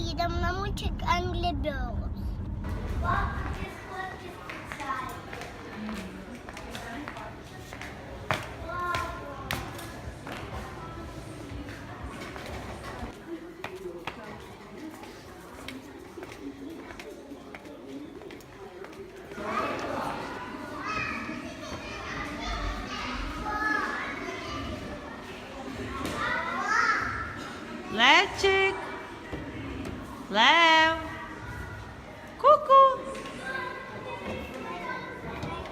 едем на мультик Англи Беллс. Let's check. Лев. куку,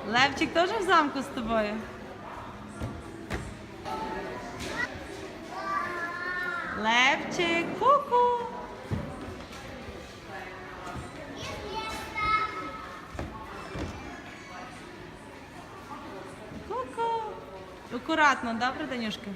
Левчик теж в замку з тобою. Левчик, куку куку. Ку-ку. Акуратно, да, Данюшка?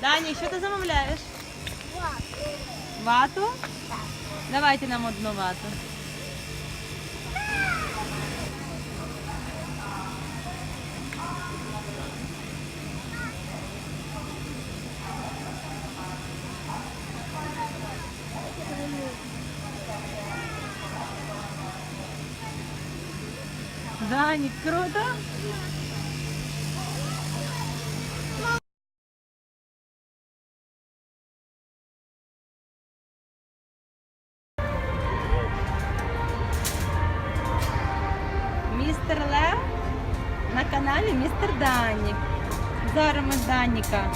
Дані, що ти замовляєш? Вату? Давайте нам одну вату. Дані, круто? Містер Лев на каналі Містер Данік. Зараз ми Даніка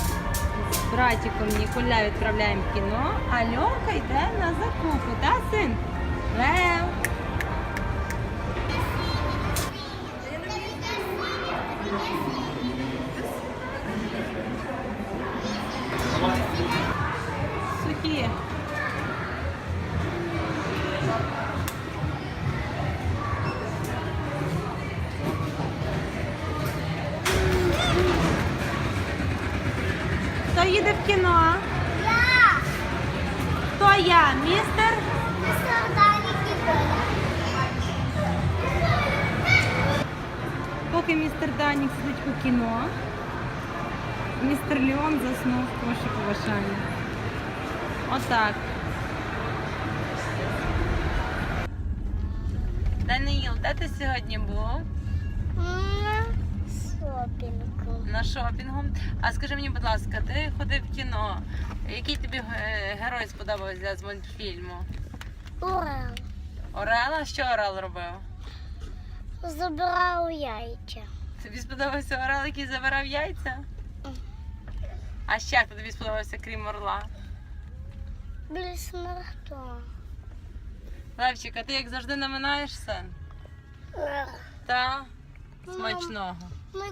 з братиком Ніколя відправляємо в кіно, а Льоха йде на Хто їде в кіно? Я! Хто я? Містер? Поки містер Данік сидить у кіно, містер Леон заснув в кошику в Ашані. Отак. Даниїл, де ти сьогодні був? Шопінгу. На шопінгу. А скажи мені, будь ласка, ти ходив в кіно. Який тобі е, герой сподобався з мультфільму? Урал. Орела? Що Орел робив? Забирав яйця. Тобі сподобався Орел, який забирав яйця? А ще хто тобі сподобався, крім орла? Блісмарто. Левчик, а ти як завжди наминаєш син? Та смачного. Ми